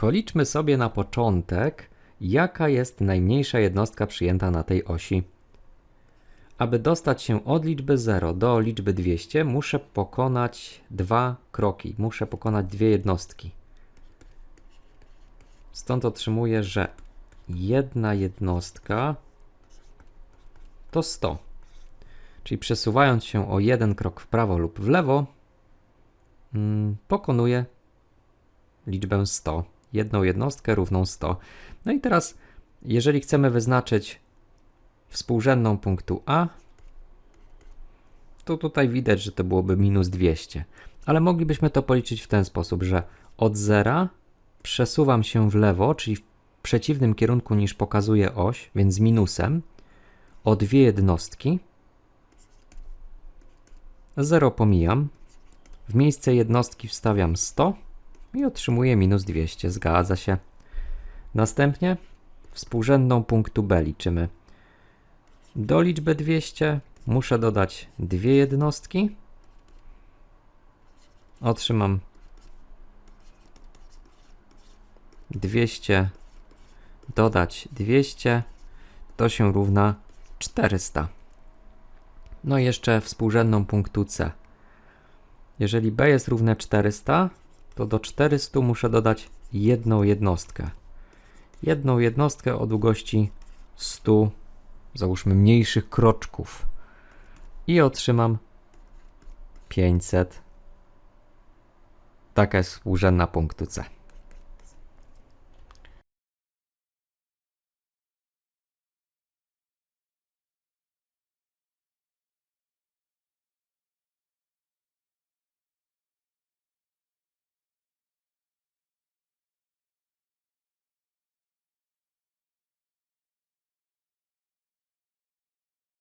Policzmy sobie na początek, jaka jest najmniejsza jednostka przyjęta na tej osi. Aby dostać się od liczby 0 do liczby 200, muszę pokonać dwa kroki, muszę pokonać dwie jednostki. Stąd otrzymuję, że jedna jednostka to 100. Czyli przesuwając się o jeden krok w prawo lub w lewo, mm, pokonuję liczbę 100. Jedną jednostkę równą 100. No i teraz, jeżeli chcemy wyznaczyć współrzędną punktu A, to tutaj widać, że to byłoby minus 200. Ale moglibyśmy to policzyć w ten sposób, że od zera przesuwam się w lewo, czyli w przeciwnym kierunku niż pokazuje oś, więc z minusem, o dwie jednostki. 0 pomijam. W miejsce jednostki wstawiam 100 i otrzymuję minus 200. Zgadza się. Następnie współrzędną punktu B liczymy. Do liczby 200 muszę dodać dwie jednostki. Otrzymam 200 dodać 200 to się równa 400. No i jeszcze współrzędną punktu C. Jeżeli B jest równe 400, to do 400 muszę dodać jedną jednostkę. Jedną jednostkę o długości 100, załóżmy mniejszych kroczków. I otrzymam 500. Taka jest współrzędna punktu C.